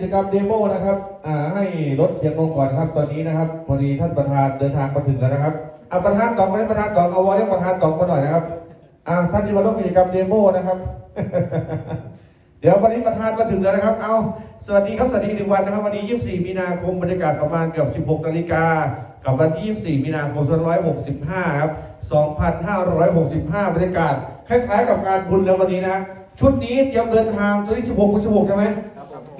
กิจกรรมเดโมนะครับอ่าให้ลดเสียงลงก่อนครับตอนนี้นะครับพอดีท่านประธานเดินทางมาถึงแล้วนะครับเอาประธานตองไม่ได้ประธานตองเอาไว้ให้ประธานตองมาหน่อยนะครับอ่าท่านที่มาร่วมกิจกรรมเดโมนะครับ เดี๋ยววันนี้ประธานมาถึงแล้วนะครับ เอาสวัสดีครับสวัสดีหนึ่งวันนะครับ วันนี้ 24 มีนาคมบรรยากาศประมาณเกือบ 16นาฬิกากับวันที่ 24 มีนาคม2565 ครับ 2565 บรรยากาศ คล้ายๆ กับงานบุญแล้ววันนี้นะ ชุดนี้เตรียมเดินทางตัวที่ 16กับ16 ใช่ไหม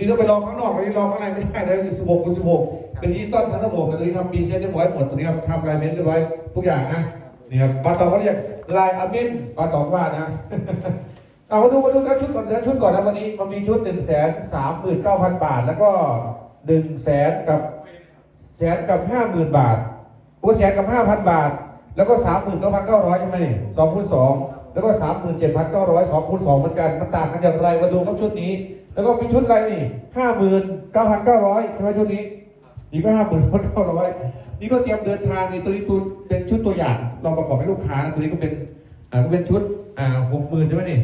นี่ต้องไปรอข้างนอกวันนี้รอข้างในไม่ได้เลย16กับ16เป็นที่ต้นทั้งระบบนะตัวนี้ทำปีเซ็ตเรียบร้อยหมดตัวนี้ครับทำลายเม้นเรียบร้อยทุกอย่างนะนี่ครับปาตองก็เรียกลายอามินปาตองว่านะเอามาดูมาดูกันชุดก่อนนะชุดก่อนนะวันนี้มันมีชุดหนึ่งแสนสามหมื่นเก้าพันบาท แล้วก็หนึ่งแสนกับแสนกับห้าหมื่นบาทโอ้แสนกับห้าพันบาท แล้วก็สามหมื่นเก้าพันเก้าร้อยใช่ไหมนี่สองคูณสองแล้วก็สามหมื่นเจ็ดพันเก้าร้อยสองคูณสองเหมือนกันมันต่างกันอย่างไรมาดูครับชุดนี้ แล้วก็มีชุดอะไรนี่ห้าหมื่นเก้าพันเก้าร้อยใช่ไหมชุดนี้ นี่ก็ห้าหมื่นเก้าร้อยนี่ก็เตรียมเดินทางในตัวนี้ตัวเป็นชุดตัวอย่างลองประกอบให้ลูกค้านะตัวนี้ก็เป็นอ่าก็เป็นชุดอ่าหกหมื่นใช่ไหมนี่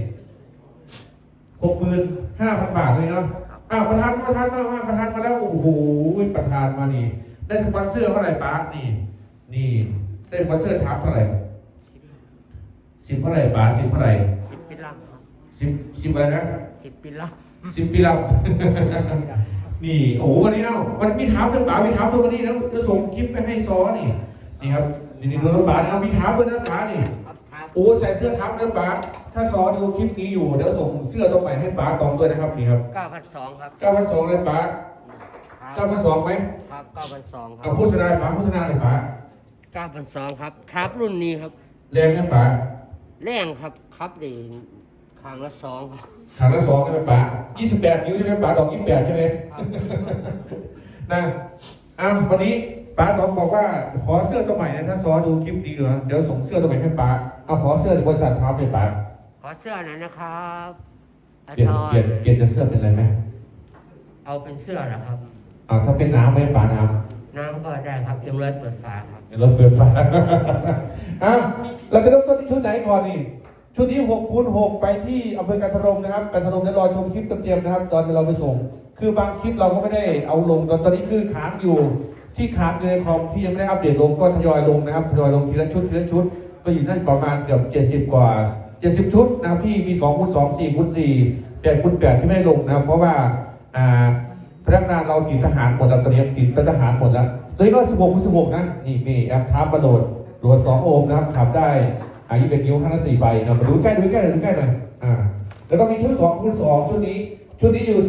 หกหมื่นห้าพันบาทเลยเนาะอ้าวประธานประธานมามาประธานมาแล้วโอ้โหประธานมานี่ ได้สปอนเซอร์เท่าไหร่ป้านี่ นี่ได้สปอนเซอร์ถามเท่าไหร่สิบเท่าไหร่ป้าสิบเท่าไหร่สิบปีลังครับสิบสิบอะไรนะสิบปีลัง สิบปีแล้ว นี่โอ้โหวันนี้เอ้าวันมีถามเรื่องป๋ามีถามเรื่องวันนี้แล้วจะส่งคลิปไปให้ซอนี่นี่ครับนี่นี่ดูรถป๋าเอามีถามด้วยนะป๋านี่ครับครับโอ้ใส่เสื้อทับนะป๋าถ้าซอดูคลิปนี้อยู่เดี๋ยวส่งเสื้อตัวใหม่ให้ป๋าตองด้วยนะครับนี่ครับเก้าพันสองครับเก้าพันสองเลยป๋าครับเก้าพันสองไหมครับเก้าพันสองครัเอาบโฆษณาป๋าโฆษณาเลยป๋าเก้าพันสองครับครับรุ่นนี้ครับแรงไหมป๋าแรงครับครับดี ครั้งละสองครับถังละสองใช่ไหมป๋ายี่สิบแปดนิ้วใช่ไหมป๋าดอกยี่สิบแปดใช่ไหมนะอะวันนี้ป๋าตองบอกว่าขอเสื้อตัวใหม่นะถ้าซอดูคลิปนี้เหรอเดี๋ยวส่งเสื้อตัวใหม่ให้ป๋าเอาขอเสื้อจากบริษัทพร้อมเลยป๋าขอเสื้อหน่อยนะครับอาเปลี่ยนจารเปลี่ยนย์เปลี่ยนจากเสื้อเป็นอะไรไหมเอาเป็นเสื้อเหรอครับ อ่าถ้าเป็นน้ำไหมป๋าน้ำ น้ำก็ได้ครับจำเลยเปิดฝาครับรถเปิดฟ้าอะเราจะเริ่มต้นที่ชุดไหนก่อนนี่ ชุดนี้6คูณ6ไปที่อำเภอกันทรมนะครับกันทรมเดี๋ยวรอชมคลิปเต็มๆนะครับ ตอนเราไปส่ง คือบางคลิปเราก็ไม่ได้เอาลงตอนตอนนี้คือค้างอยู่ ที่ค้างอยู่ในคอมที่ยังไม่ได้อัปเดตลงก็ทยอยลงนะครับทยอยลงทีละชุดทีละชุดก็อยู่นั่นประมาณเกือบ70กว่า70ชุดนะครับที่มี2คูณ2 4คูณ4 8คูณ8ที่ไม่ลงนะครับ เพราะว่าอ่าพนักงานเราติดทหารหมดแล้วตอนนี้ติดทหารหมดแล้วตัวนี้ก็16คูณ16นะนี่มีแอปทับกระโดดโหลด2โอห์มนะครับขับได้ อายุเป็นนิ้วข้างละ4ใบนะมาดูใกล้ดูใกล้ดูใกล้หน่อยอ่าแล้วก็มีชุด2คูณ2ชุดนี้ ชุดนี้อยู่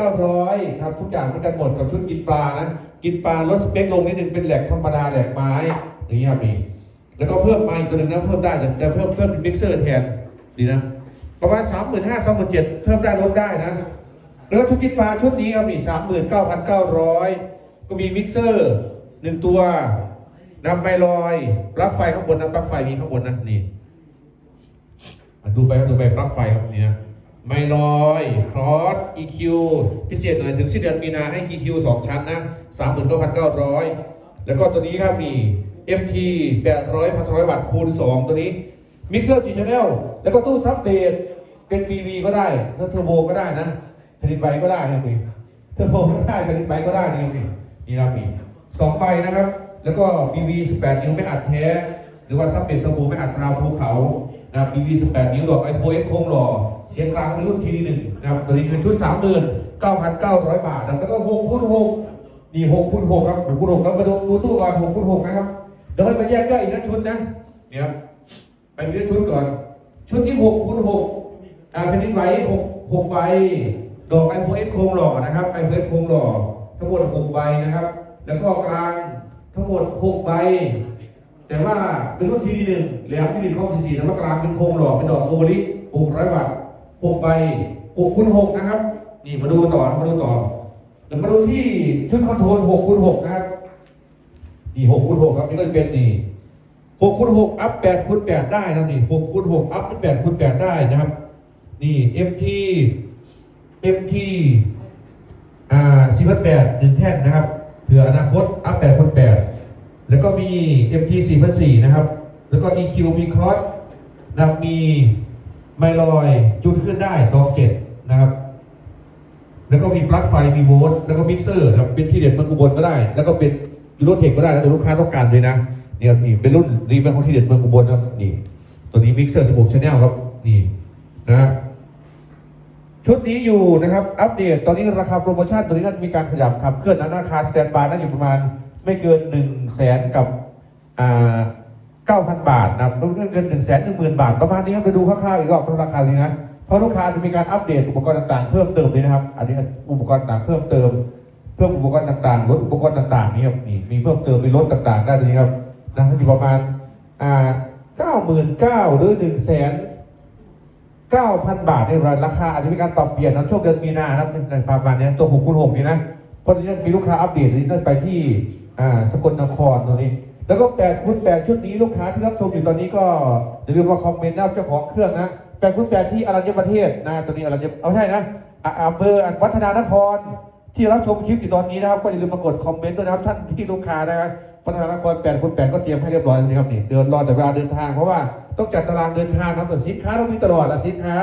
37,900ครับทุกอย่างเหมือนกันหมดกับชุดกินปลานะกินปลาลดสเปคลงนิดนึงเป็นแหลกธรรมดาแหลกไม้อย่างนี้ครับมีแล้วก็เพิ่มไมาอีกตัวหนึ่งนะเพิ่มได้แต่เพิ่มเพิ่มมิกเซอร์แทนดีนะประมาณ35,000 37,000เจ็ดเพิ่มได้ลดได้นะแล้วชุดกินปลาชุดนี้เอามีสามหมื่นเก้าพันเก้าร้อยก็มีมิกเซอร์หนึ่งตัว น้ำไมลอยปลั๊กไฟข้างบนนะปลั๊กไฟมีข้างบนนะนี่ดูไปครับดูไปปลั๊กไฟครับนี่นะไมลอยครอส EQ พิเศษหน่อยถึงสิ้นเดือนมีนาให้ EQ สองชั้นนะสามหมื่นเก้าพันเก้าร้อยแล้วก็ตัวนี้ครับมี MT แปดร้อยพันร้อยวัตต์คูณสองตัวนี้มิกเซอร์สี่ชแนลแล้วก็ตู้ซับเบสเป็น BV ก็ได้ถ้าเทอร์โบก็ได้นะผลิตใบก็ได้ครับพี่เทอร์โบก็ได้ผลิตใบก็ได้นี่ครับพี่นี่นะครับพี่สองใบนะครับ แล้วก็ BV 18 นิ้วไม่อัดแท้ หรือว่าซับเป็นเทอร์โบไม่อัดตราภูเขานะครับ BV 18 นิ้วดอกไอโฟเอสโคงหล่อ เสียงกลางเป็นรุ่นทีหนึ่งนะครับตัวนี้คือชุด3เดือน9,900 บาทนะครับแล้วก็6คูณ6นี่6คูณ6ครับ6คูณ6แล้วมาดูดูตู้ก่อน6คูณ6นะครับเดี๋ยวให้มาแยกย่อยอีกนะชุดนะเนี่ยครับไปดูที่ชุดก่อน ชุดที่6คูณ6อ่าชนิดไว้หกหกใบดอกไอโฟเอสโคงหล่อนะครับไอโฟเอสโคงหล่อทั้งหมดหกใบนะครับ แล้วก็กลาง ทั้งหมดหกใบ แต่ว่าเป็นรุ่นทีดีหนึ่งแหลมที่ดินข้อที่สี่แล้วก็กลางเป็นโครงหล่อเป็นดอกโอเวอริหกร้อยวัตต์หกใบหกคูณหกนะครับ นี่มาดูต่อมาดูต่อแล้วมาดูที่ชุดคอนโทรลหกคูณหกนะครับนี่หกคูณหกครับนี่ก็จะเป็นนี่หกคูณหกอัพแปดคูณแปดได้นะนี่หกคูณหกอัพเป็นแปดคูณแปดได้นะครับ นี่ MT MT อ่าสี่พันแปดหนึ่งแท่นนะครับ เผื่ออนาคตอัพแปดคูณแปดแล้วก็มี MT สี่พันสี่นะครับ แล้วก็ EQ มีครอสนะมีไมลอยจูนขึ้นได้ดอกเจ็ดนะครับ แล้วก็มีปลั๊กไฟมีโวลต์แล้วก็มิกเซอร์ครับเป็นที่เด็ดมืองอุบลก็ได้ แล้วก็เป็นยูโรเทคก็ได้แล้วแต่ลูกค้าต้องการเลยนะนี่ครับนี่เป็นรุ่นรีเวนของที่เด็ดเมืองอุบลครับนี่ตัวนี้มิกเซอร์16 Channel ครับนี่นะ ชุดนี้อยู่นะครับ อัปเดต ตอนนี้ราคาโปรโมชั่นตัวนี้น่าจะมีการขยับขับเคลื่อนนะราคาสแตนบายน่าอยู่ประมาณไม่เกิน1นึ่งแสนกับอ่าเก้าพันบาทนะครับไม่เกินหนึ่งแสนหนึ่งหมื่นบาท ประมาณนี้ครับไปดูคร่าวๆอีกรอบราคานี้นะเพราะลูกค้าจะมีการอัปเดตอุปกรณ์ต่างๆ เพิ่มเติมเลยนะครับ อันนี้อุปกรณ์ต่างๆเพิ่มเติม เพิ่มอุปกรณ์ต่างๆลดอุปกรณ์ต่างๆนี่ครับนี่มีเพิ่มเติมมีลดต่างๆได้เลยครับนะอยู่ประมาณอ่าเก้าหมื่นเก้าหรือหนึ่งแสน 9,000 บาทในราคาอาจจะมีการปรับเปลี่ยนนะช่วงเดือนมีนานะครับในประมาณนี้ตัว6คูณ6นี่นะเพราะฉะนั้นมีลูกค้าอัปเดตนี่นั่นไปที่อ่าสกลนครตัวนี้ แล้วก็8คูณ8ชุดนี้ลูกค้าที่รับชมอยู่ตอนนี้ก็อย่าลืมมาคอมเมนต์นะเจ้าของเครื่องนะ8คูณ8ที่อรัญญประเทศนะตัวนี้อรัญญเอาใช่นะอ่าอำเภอวัฒนานคร ที่รับชมคลิปอยู่ตอนนี้นะครับ ก็อย่าลืมมากดคอมเมนต์ด้วยนะครับท่านที่ลูกค้านะครับพัฒนานคร8คูณ8ก็เตรียมให้เรียบร้อยแล้วนะครับนี่เดินรอแต่เวลาเดินทางเพราะว่า ต้องจัดตารางเดินทางครับแต่สินค้าต้องมีตลอดอะสินค้า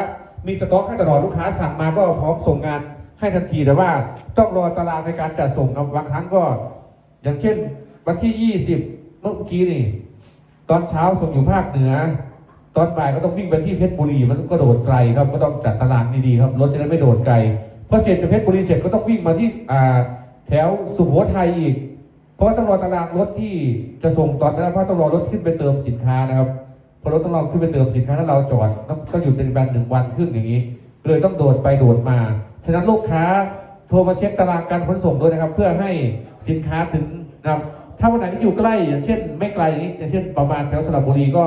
มีสต็อกให้ตลอดลูกค้าสั่งมาก็พร้อมส่งงานให้ทันทีแต่ว่าต้องรอตารางในการจัดส่งครับบางครั้งก็ อย่างเช่น วันที่ 20 เมื่อกี้นี่ ตอนเช้าส่งอยู่ภาคเหนือ ตอนบ่ายก็ต้องวิ่งไปที่เพชรบุรีมันก็โดดไกลครับก็ต้องจัดตารางดีๆครับรถจะได้ไม่โดดไกลพอเสร็จจากเพชรบุรีเสร็จก็ต้องวิ่งมาที่แถวสุโขทัยอีก เพราะว่าต้องรอตารางรถที่จะส่งตอนนั้นเพราะต้องรอรถขึ้นไปเติมสินค้านะครับ พราะรถต้องรอขึ้นไปเติมสินค้าถ้าเราจอดต้อยู่เป็นวันหนึ่งวันครึ่งอย่างนี้ เลยต้องโดดไปโดดมา ฉะนั้นลูกค้าโทรมาเช็คตารางการขนส่งด้วยนะครับ เพื่อให้สินค้าถึงนะครับถ้าวันไหนที่อยู่ใกล้อย่างเช่น ไม่ไกลนี้อย่างเช่นประมาณแถวสระบุรีก็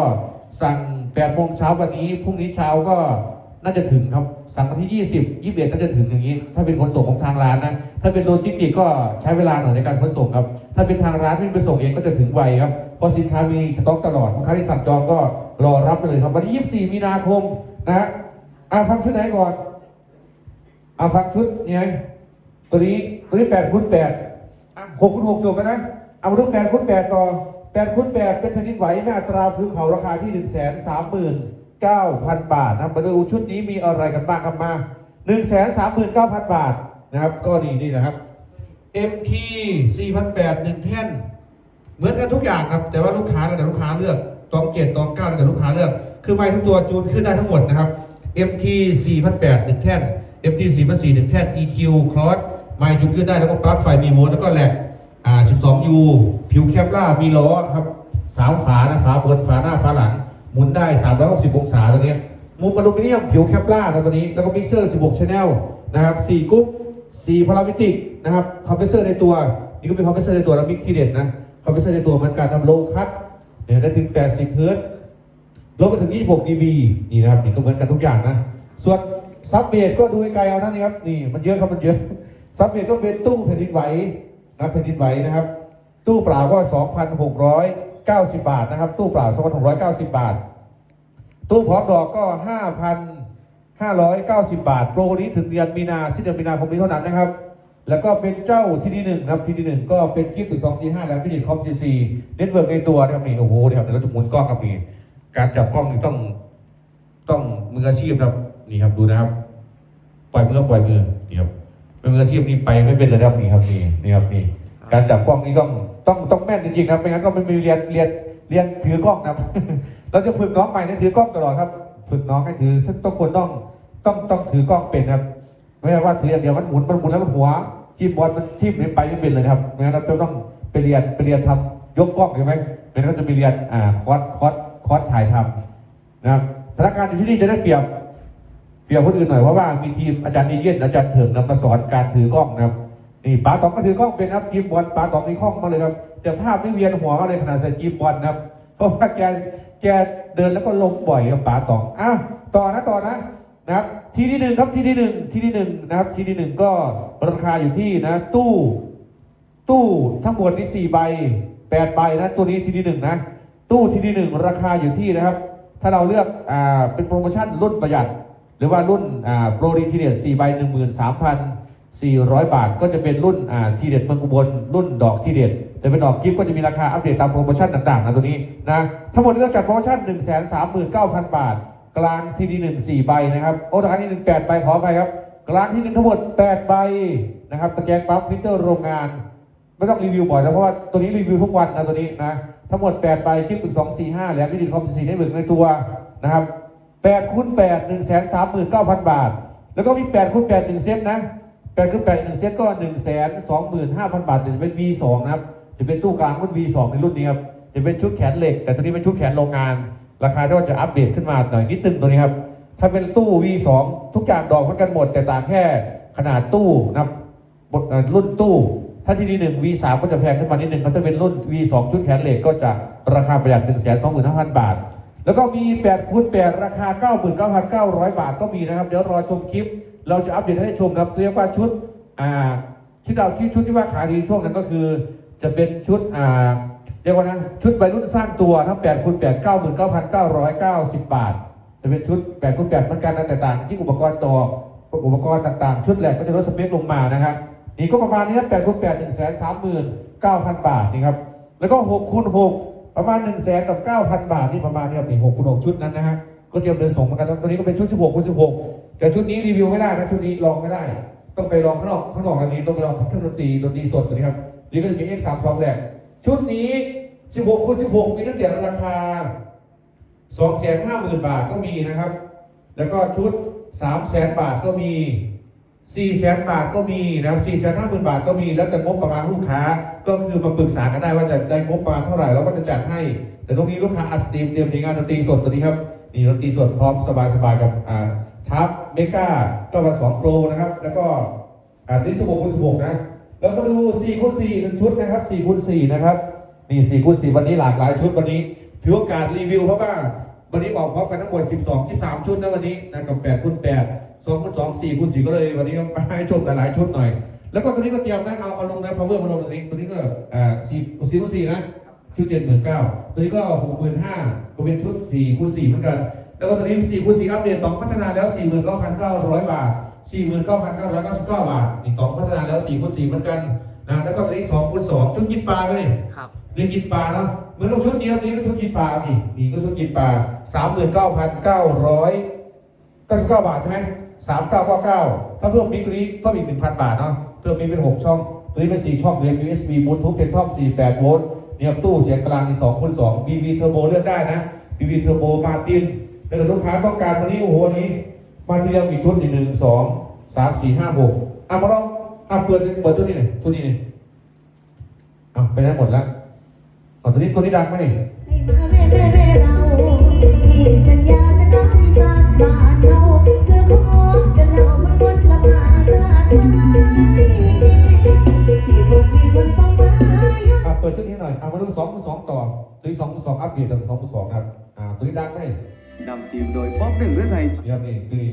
สั่ง8โมงเช้าวันนี้พรุ่งนี้เช้าก็น่าจะถึงครับสั่งวันที่ 20 21น่าจะถึงอย่างนี้ ถ้าเป็นขนส่งของทางร้านนะ ถ้าเป็นโลจิสติกก็ใช้เวลาหน่อยในการขนส่งครับ ถ้าเป็นทางร้านวิ่งไปส่งเองก็จะถึงไวครับ เพราะสินค้ามีสต็อกตลอดลูกค้าที่สั่งจองก็ รอรับไปเลยครับวันที่24 มีนาคมนะอาฟังชุดไหนก่อนอาฟังชุดนี่ไงตัวนี้ตัวนี้8คูณ8หกคูณหกจบกันะ เอาเรื่องแปดคูณแปดต่อแปดคูณแปดเป็นชนิดไหวแม่ตราพื้นเขาราคาที่หนึ่งแสนสามหมื่นเก้าพันบาทนะมาดูชุดนี้มีอะไรกันบ้างครับมาหนึ่งแสนสามหมื่นเก้าพันบาทนะครับ ก็นี่นี่นะครับ MT 4,800หนึ่งแท่น เหมือนกันทุกอย่างครับ แต่ว่าลูกค้าแต่ลูกค้าเลือก ตองเจ็ดตองเก้าแล้วแต่ลูกค้าเลือก คือไม้ทุกตัวจูนขึ้นได้ทั้งหมดนะครับ MT 4,800หนึ่งแท่น MT 4,400หนึ่งแท่น EQ Cross ไม้จูนขึ้นได้แล้วก็ปลั๊กไฟมีโวลต์แล้วก็แหลกอ่า 12U ผิวแคปล่ามีล้อครับสามฝานะฝาบนฝาหน้าฝาหลัง หมุนได้ 360 องศาตัวนี้มุมอลูมิเนียมผิวแคปล่าตัวนี้ แล้วก็มิกเซอร์ 16 Channel นะครับ4กุ๊ก4พารามิติกนะครับคอมเพรสเซอร์ในตัว นี่ก็เป็นคอมเพรสเซอร์ในตัวแล้วมิกที่เด็ดนะคอมเพรสเซอร์ในตัวมันการทำโลคัต นี่ยได้ถึง 80 เฮิร์ตลดไปถึง 26 dB นี่นะครับนี่ก็เหมือนกันทุกอย่างนะ ส่วนซับเบสก็ดูไกลๆเอานั่นนี่ครับนี่มันเยอะครับมันเยอะซับเบสก็เป็นตู้แผ่นดินไหวนะแผ่นดินไหวนะครับ ตู้เปล่าก็ 2,690 บาทนะครับ ตู้เปล่า 2,690 บาท ตู้พร้อมดอกก็5,590 บาท โปรนี้ถึงเดือนมีนาสิ้นเดือนมีนาคมนี้เท่านั้นนะครับ แล้วก็เป็นเจ้าที่ดีหนึ่งครับที่ดีหนึ่งก็เป็นคลิปหนึ่งสองสี่ห้าแล้วพิจิตคอมซีซีเน็ตเวิร์กในตัวนะครับนี่โอ้โหเดี๋ยวครับเดี๋ยวเราจะหมุนกล้องครับนี่การจับกล้องนี่ต้องต้องมืออาชีพครับนี่ครับดูนะครับ ปล่อยมือก็ปล่อยมือนี่ครับเป็นมืออาชีพนี่ไปไม่เป็นเลยนะครับนี่ครับนี่นี่ครับนี่การจับกล้องนี่ต้องต้องต้องแม่นจริงๆครับไม่งั้นก็ไม่มีเรียนเรียนเรียนถือกล้องนะครับเราจะฝึกน้องใหม่ให้ถือกล้องตลอดครับ ฝึกน้องให้ถือทุกคนต้องต้องต้องถือกล้องเป็นครับไม่ใช่ว่าถืออย่างเดียวมันหมุนมันหมุนแล้วมันหัว จิ้มบอลมันทิ่มไปไม่เป็นเลยครับไม่งั้นเราจะต้องไปเรียนไปเรียนทำยกกล้องใช่ไหมไม่งั้นก็จะมีเรียนอ่าคอร์สคอร์สคอร์สถ่ายทำนะครับพนักงานอยู่ที่นี่จะได้เปรียบเปรียบคนอื่นหน่อยเพราะว่ามีทีมอาจารย์เอเย่นอาจารย์เถิงนำมาสอนการถือกล้องนะครับนี่ป๋าตองก็ถือกล้องเป็นนะครับจิ้มบอลป๋าตองมีกล้องมาเลยครับแต่ภาพไม่เวียนหัวมาเลยขนาดใส่จิ้มบอลนะครับเพราะว่าแกแกเดินแล้วก็ล้มบ่อยครับป๋าตองอ้าวต่อนะต่อนะ นะครับทีที่หนึ่งครับทีที่หนึ่งทีที่หนึ่งนะครับทีที่หนึ่งก็ราคาอยู่ที่นะตู้ ตู้ทั้งหมดนี่สี่ใบแปดใบนะตัวนี้ทีที่หนึ่งนะตู้ทีที่หนึ่งราคาอยู่ที่นะครับ ถ้าเราเลือกอ่าเป็นโปรโมชั่นรุ่นประหยัด หรือว่ารุ่นอ่าโปรดีทีเด็ดสี่ใบหนึ่งหมื่นสามพันสี่ร้อยบาท ก็จะเป็นรุ่นอ่าทีเด็ดเมืองอุบลรุ่นดอกทีเด็ดแต่เป็นดอกกิฟต์ก็จะมีราคาอัปเดตตามโปรโมชั่นต่างๆนะตัวนี้นะทั้งหมดนี้เราจัดโปรโมชั่น1 3 9 0 0 0บาท กลางทีดีหนึ่งสี่ใบนะครับโอ้ราคาที่หนึ่งแปดใบขอไปครับ กลางที่หนึ่งทั้งหมด8ใบนะครับตะแกรงปั๊มฟิลเตอร์โรงงาน ไม่ต้องรีวิวบ่อยนะเพราะว่าตัวนี้รีวิวทุกวันนะตัวนี้นะทั้งหมด8ใบจิ๊บถึง2 4 5แหลมวิดีคอมสี่ในหมึกในตัวนะครับ8คูณ8 1 3 9 0 0 0บาท แล้วก็มี8คูณ8 1เซตนะ8คูณ8 1เซตก็1 2 5 0 0 0บาทจะเป็น V2 นะครับจะเป็นตู้กลางรุ่น V2 ในรุ่นนี้ครับจะเป็นชุดแขนเหล็ก แต่ตัวนี้เป็นชุดแขนโรงงาน ราคาก็จะอัปเดตขึ้นมาหน่อยนิดนึงตัวนี้ครับ ถ้าเป็นตู้ V2 ทุกอย่างดอกเหมือนกันหมด แต่ต่างแค่ขนาดตู้นะครับบทรุ่นตู้ ถ้าที่ดีหนึ่ง V3 ก็จะแพงขึ้นมานิดนึงถ้าเป็นรุ่น V2 ชุดแขนเหล็กก็จะราคาประหยัด1 2 5 0 0 0 บาท แล้วก็มี8คูณ8ราคา 99,900 บาทก็มีนะครับ เดี๋ยวรอชมคลิป เราจะอัปเดตให้ชมครับเรียกว่าชุดอ่าที่เราที่ชุดที่ว่าขายดีช่วงนั้นก็คือ จะเป็นชุดอ่า เรียกว่านะชุดวัยรุ่นสร้างตัวทั้ง8คูณ8 99,990บาท จะเป็นชุด8คูณ8เหมือนกันนะแต่ต่างที่อุปกรณ์ต่ออุปกรณ์ต่างๆ ชุดแหลกก็จะลดสเปคลงมานะครับนี่ก็ประมาณนี้นะ8คูณ8 1 3 3 9 0 0บาทนี่ครับแล้วก็6คูณ6ประมาณ1 0 0 0 0 0กับ9,000บาทนี่ประมาณนี้ครับนี่6คูณ6ชุดนั้นนะฮะก็เตรียมเดินส่งเหมือนกันตัวนี้ก็เป็นชุด16คูณ16แต่ชุดนี้รีวิวไม่ได้นะชุดนี้ลองไม่ได้ ต้องไปลองข้างนอกข้างนอกอันนี้ต้องไปลองเครื่องดนตรีดนตรีสดนี้ครับนี่ก็จะมี X32 แหลก ชุดนี้ 16คูณ16 มีตั้งแต่ราคาสองแสนห้าหมื่นบาทก็มีนะครับ แล้วก็ชุดสามแสนบาทก็มีสี่แสนบาทก็มีนะครับสี่แสนห้าหมื่นบาทก็มี แล้วแต่งบประมาณลูกค้า ก็คือมาปรึกษากันได้ว่าจะได้งบประมาณเท่าไหร่เราก็จะจัดให้ แต่ตรงนี้ลูกค้าอัดสตรีมเตรียมในงานดนตรีสดตัวนี้ครับนี่ดนตรีสดพร้อมสบายๆกับอ่าทับเมกาก็มาสองโปรนะครับ แล้วก็อ่าดิสโบคูณสิบกนะ แล้วก็ดู4คูณ4หนึ่งชุดนะครับ4คูณ4นะครับนี่4คูณ4วันนี้หลากหลายชุดวันนี้ ถือโอกาสรีวิวเขาบ้างวันนี้บอกพร้อมกันทั้งหมด12 13 ชุดนะวันนี้นะกับ8คูณ8 2คูณ2 4คูณ4ก็เลยวันนี้มาให้ชมหลายๆชุดหน่อย แล้วก็ตัวนี้ก็เตรียมนะเอาเอาลงใน power มาลงตรงนี้ตัวนี้ก็อ่า4 4คูณ4นะชุด79,000ตัวนี้ก็65,000ก็เป็นชุด4คูณ4เหมือนกัน แล้วก็ตัวนี้4คูณ4อัปเดตต้องพัฒนาแล้ว 49,900 บาท 49,999 บาทนี่ต้องพัฒนาแล้ว4คูณ4เหมือนกันนะแล้วก็ตัวนี้2คูณ2ชุดกินปลาไปเลยครับเรียนกินปลาเนาะเหมือนกับชุดนี้นี่ก็ชุดกินปลานี่นี่ก็ชุดกินปลาสามหมื่นเก้าพันเก้าร้อยเก้าสิบเก้าบาทใช่ไหมสามเก้าเก้าเก้าถ้าเพิ่มมิกตัวนี้เพิ่มอีกหนึ่งพันบาทเนาะเพิ่มมิกเป็นหกช่องตัวนี้เป็นสี่ช่องเรียน USB บลูทูธเป็นท่อมสี่แปดโวลต์เนี่ยตู้เสียงกลางมีสองคูณสอง BB เทอร์โบเลือกได้นะ BB เทอร์โบมาตินถ้าเกิดลูกค้าต้องการวันนี้โอ้โหวันนี้ มาทีเดียวกี่ชุดอีกหนึ่งสองสามสี่ห้าหกอะมาลองอะเปิดเปิดตัวนี้หน่อยตัวนี้หน่อยอะไปได้หมดแล้วอ๋อตัวนี้ตัวนี้ดังไหมนี่ให้มาแม่แม่แม่เราพี่สัญญาจะน้ำอีสานบ้านเราเสื้อของจะหนาวมันคนละมาตาไทยมีคนมีคนเป้าหมายอยู่อะเปิดชุดนี้หน่อยอะมาดูสองคูณสองต่อตัวนี้สองคูณสองอัปเดตจากสองคูณสองครับอ่าตัวนี้ดังไหม นำทีมโดยป๊อปหนึ่งเรื่องไทยนี่ครับนี่ตัวนี้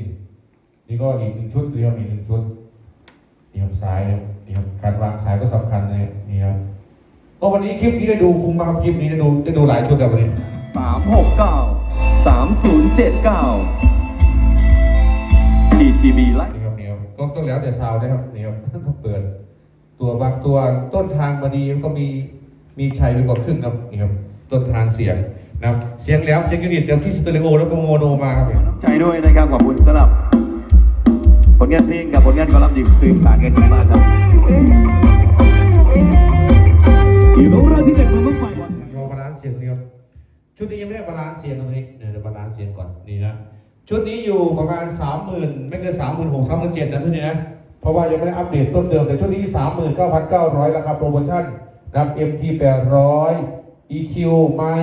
นี่ก็อีกหนึ่งชุดเดียวมีหนึ่งชุดนี่ครับสายเนี่ยนี่ครับการวางสายก็สำคัญเลยนี่ครับก็วันนี้คลิปนี้ได้ดูคุ้มมากครับคลิปนี้ได้ดูได้ดูหลายชุดครับวันนี้สามหกเก้าสามศูนย์เจ็ดเก้า TTB ไลฟ์นี่ครับนี่ครับก็ต้องแล้วแต่ซาวด์นะครับนี่ครับต้องเปิด ตัวบางตัวต้นทางมาดีมันก็มีมีชัยไปกว่าครึ่งครับนี่ครับต้นทางเสียง นะครับเสียงแหล้วเสียงยูนิตเต็มที่สเตอริโอแล้วก็โมโนมาครับเนี่ยใจด้วยนะครับขอบคุณสำหรับผลงานเพลงกับผลงานกอลัมน์ดิบสื่อสารกันดีมากครับอีโรราที่เด็กเมืองไฟวันลองบาลานซ์เสียงนี่ครับชุดนี้ยังไม่ได้บาลานซ์เสียงตรงนี้เนี่ยเดี๋ยวบาลานซ์เสียงก่อนนี่นะชุดนี้อยู่ประมาณสามหมื่นไม่เกินสามหมื่นหกสามหมื่นเจ็ดนะชุดนี้นะเพราะว่ายังไม่ได้อัปเดตต้นเดิมแต่ชุดนี้สามหมื่นเก้าพันเก้าร้อยราคาโปรโมชั่นนะครับ MT แปดร้อย EQ ไม่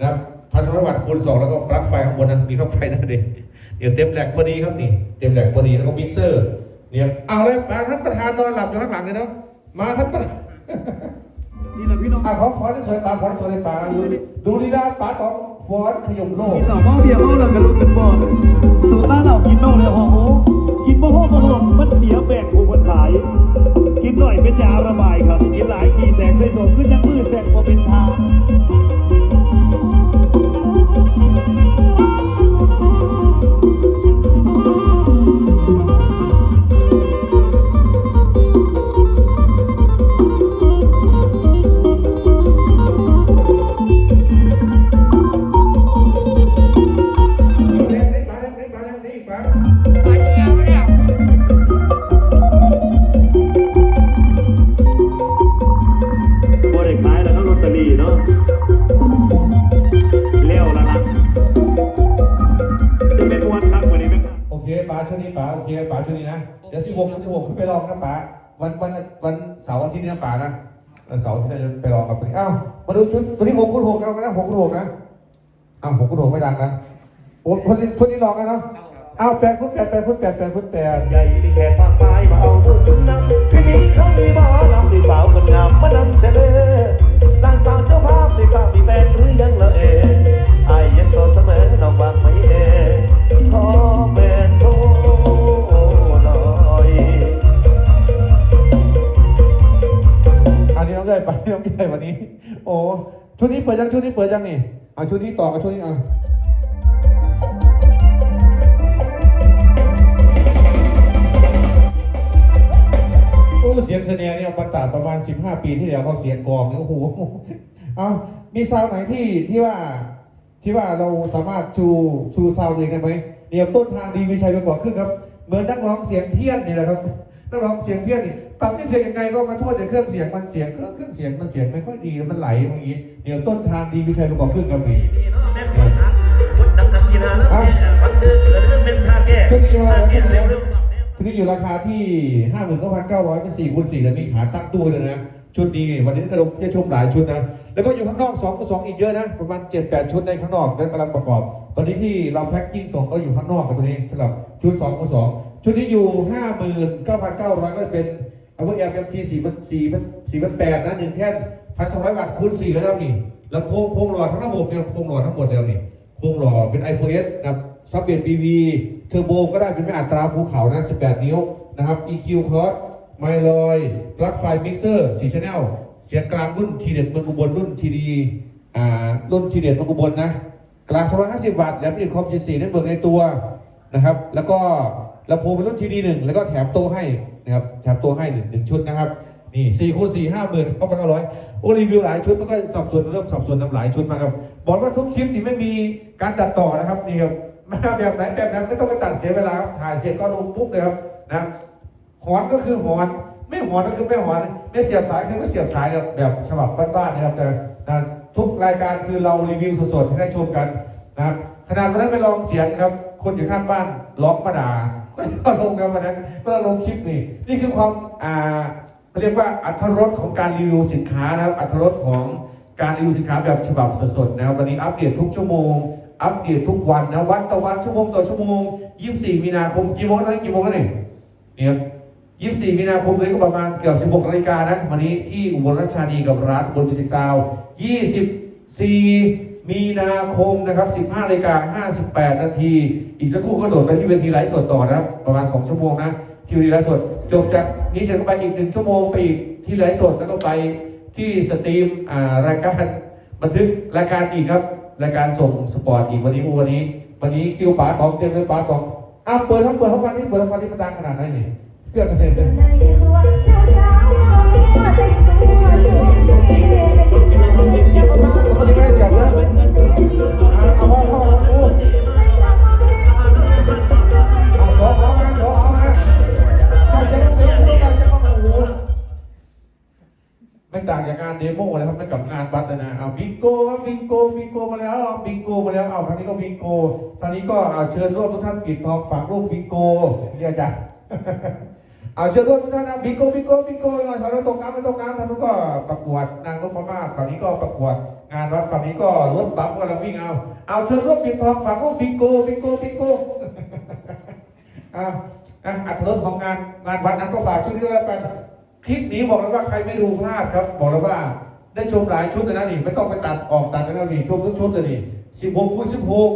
นะครับพัสดุวัตคูณสองแล้วก็ปลั๊กไฟข้างบนนั้นมีปลั๊กไฟนั่นเองเดี๋ยวเต็มแหลกพอดีครับนี่เต็มแหลกพอดีแล้วก็มิกเซอร์เนี่ยเอาเลยมาท่านประธานนอนหลับอยู่ข้างหลังเลยเนาะมาท่านประธานนี่แหละพี่น้องอะขอขอที่สวยปลาขอที่สวยปลาดูดูลีลาปลาของฟอนขยมโลกกินเหล่าเมาเบียร์เมาแล้วกันลุกกันบ่สูต้าเหล่ากินเมาเลยโอ้โหกินบ่โหบ่โหมันเสียแบ่งผู้คนขาย กินหน่อยเป็นยาระบายครับ กินหลายกินแดงใส่สมขึ้นยังมือแสกบ่เป็นทางเล่นนี่ปลาเล่นนี่ปลาเล่นนี่ปลา เดี๋ยวสิบหกสิบหกขึ้นไปลองนะป๋าวันวันวันเสาร์อาทิตย์นี้นะป๋านะวันเสาร์ที่เราจะไปลองกับตัวนี้อ้าวมาดูชุดตัวนี้หกคูณหกเอาไหมนะหกคูณหกนะอ้าวหกคูณหกไม่ดังนะโอ้คนนี้คนนี้ลองกันเนาะอ้าวแปดคูณแปดแปดคูณแปดแปดคูณแปดใหญ่ที่แค่ภาคใต้มาเอาบุญจุนนำคืนนี้เขามีหมอลำที่สาวคนงามมานำเทเลนางสาวเจ้าภาพในสาวมีแฟนหรือยังละเอไอายยังโสดเสมอน้องวางไม่เอขอเป็ อันนี้น้องใหญ่ไปน้องใหญ่วันนี้ โอ้ชุดนี้เปิดยังชุดนี้เปิดยังนี่เอาชุดนี้ต่อกับชุดนี้อะโอ้เสียงเสนียเนี่ยประตาประมาณ 15 ปีที่แล้วเขาเสียงกองเนี่ยโอ้โหเอามีซาวด์ไหนที่ที่ว่าที่ว่าเราสามารถชูชูซาวด์เองได้ไหมเดี๋ยวต้นทางดีวิชัยไปก่อนขึ้นครับเหมือนนักร้องเสียงเพี้ยนนี่แหละครับนักร้องเสียงเพี้ยนนี่ ปรับไม่เสียงยังไงก็มาโทษแต่เครื่องเสียงมันเสียงเครื่องเครื่องเสียงมันเสียงไม่ค่อยดีมันไหลอย่างนี้เดี๋ยวต้นทางดีวิชัยประกอบเครื่องกับนี่ชุดนี้ว่าชุดนี้ชุดนี้อยู่ราคาที่ห้าหมื่นเก้าพันเก้าร้อยเป็นสี่คูณสี่แล้วมีขาตั้งตู้เลยนะชุดนี้วันนี้กระดมจะชมหลายชุดนะแล้วก็อยู่ข้างนอกสองก็สองอีกเยอะนะประมาณเจ็ดแปดชุดในข้างนอกนั้นกำลังประกอบ ตอนนี้ที่เราแพ็คกิ้งส่งก็อยู่ข้างนอกกันตัวนี้สำหรับชุดสองคูณสองชุดนี้อยู่ห้าหมื่นเก้าพันเก้าร้อยก็เป็น เอาไว้แอมเอ็มทีสี่พันสี่พันสี่พันแปดนะหนึ่งแท่นพันสองร้อยบาทคูณสี่แล้วนี่ลำโพงโครงหลอทั้งระบบเนี่ยโครงหลอทั้งหมดแล้วนี่โครงหล่อเป็น iPhone S นะครับซับเบียด BV เทอร์โบก็ได้เป็นไม่อัตราภูเขานะ18นิ้วนะครับ EQ Cross ไมลอยปลั๊กไฟมิกเซอร์4 Channel เสียงกลางรุ่นทีเด็ดเมืองอุบลรุ่นทีดีอ่ารุ่นทีเด็ดเมืองอุบลนะกลาง250วัตต์แหลมดิดคอม44ได้เบิกในตัวนะครับ แล้วก็ ลำโพงเป็นรุ่นทีดีหนึ่งแล้วก็แถมโต๊ะให้นะครับแถมโต๊ะให้หนึ่งหนึ่งชุดนะครับนี่สี่คูณสี่ห้าหมื่นเข้าพันร้อยโอ้รีวิวหลายชุดมันก็สับสนเริ่มสับสนทำหลายชุดมาครับบอกว่าทุกคลิปนี่ไม่มีการตัดต่อนะครับนี่ครับมาแบบไหนแบบนั้นไม่ต้องไปตัดเสียเวลาครับถ่ายเสร็จก็ลงปุ๊บเลยครับนะหอนก็คือหอน ไม่หอนก็คือไม่หอนไม่เสียบสายคือไม่เสียบสายแบบแบบฉบับบ้านๆนะครับแต่นะทุกรายการคือเรารีวิวสดๆให้ได้ชมกันนะครับขนาดวันนั้นไปลองเสียงครับคนอยู่ข้างบ้านล็อกมาด่า ก็ลงกันวันนั้นก็ลงคลิปนี่นี่คือความอ่าเรียกว่าอัตรสของการรีวิวสินค้านะครับอัตรสของการรีวิวสินค้าแบบฉบับสดๆนะครับวันนี้อัปเดตทุกชั่วโมงอัปเดตทุกวันนะวันต่อวันชั่วโมงต่อชั่วโมง 24 มีนาคมกี่โมงแล้วนี่กี่โมงแล้วนี่เนี่ย24 มีนาคมเลยก็ประมาณเกือบ 16นาฬิกานะวันนี้ที่อุบลราชธานีกับร้านบนมิสิกซาว24 มีนาคมนะครับ 15นาฬิกา58 นาที อีกสักครู่ก็โดดไปที่เวทีไลฟ์สดต่อนะครับ ประมาณ 2 ชั่วโมงนะที่เวทีไลฟ์สด จบจากนี้เสร็จก็ไปอีกหนึ่งชั่วโมงไปอีกที่ไลฟ์สดแล้วก็ไปที่สตรีมอ่ารายการบันทึกรายการอีกครับ รายการส่งสปอร์ตอีกวันนี้วันนี้ วันนี้คิวป๋าของเต็มเลยป๋าของอ้าวเปิดทั้งเปิดทั้งวันนี้เปิดทั้งวันนี้มันดังขนาดไหนนี่เพื่อนกันเต็มเลย เอาทางนี้ก็บิงโกทางนี้ก็เอาเชิญร่วมทุกท่านปิดทองฝากรูปบิงโกเรียกจ้ะเอาเชิญร่วมทุกท่านนะบิงโกบิงโกบิงโกหน่อยฝั่งนู้นตกน้ำไม่ตกน้ำทางนู้นก็ประกวดนางนพมาศฝั่งนี้ก็ประกวดงานวัดฝั่งนี้ก็รถบัมกำลังวิ่งเอา เอาเชิญร่วมปิดทองฝากรูปบิงโกบิงโกบิงโกอะอะอัตรสของงานงานวัดนั้นก็ฝากชุดนี้แล้วกันคลิปนี้บอกเลยว่าใครไม่ดูพลาดครับ บอกเลยว่าได้ชมหลายชุดเลยนะนี่ไม่ต้องไปตัดออกตัดกันแล้วนี่ชมทุกชุดเลยนี่ สิบหกคูณสิบหก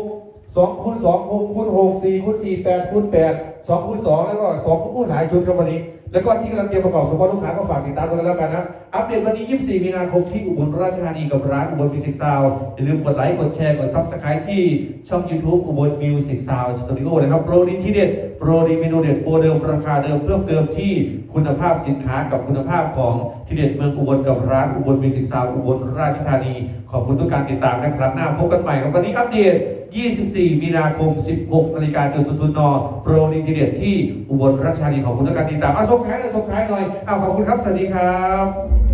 สองคูณสองหกคูณหกสี่คูณสี่แปดคูณแปดสองคูณสองแล้วก็สองคูณหลายชุดเรับวันนี้ แล้วก็ที่กำลังเตรียมประกอบสมบัติลูกค้าก็ฝากติดตามด้วยแล้วกันนะ อัปเดตวันนี้ 24 มีนาคมที่อุบลราชธานีกับร้านอุบลมิวสิกซาวอย่าลืมกดไลค์ กดแชร์ กดซับสไครต์ที่ช่อง YouTube อุบลมิวสิกซาวสตูดิโอนะครับ โปรดีที่เด็ด โปรดีเมนูเด็ด โปรเดิมราคาเดิมเพิ่มเติมที่คุณภาพสินค้ากับคุณภาพของที่เด็ดเมืองอุบลกับร้านอุบลมิวสิกซาวอุบลราชธานี ขอบคุณทุกการติดตามนะครั้งหน้าพบกันใหม่กับวันนี้อัปเดต 24 มีนาคม 16นาฬิกาจนสุดนอโปรดีทีเด็ดที่อุบลราชธานีของคุณทุกการติดตามอาส่งท้ายเลยส่งท้ายหน่อยเอาขอบคุณครับ สวัสดีครับ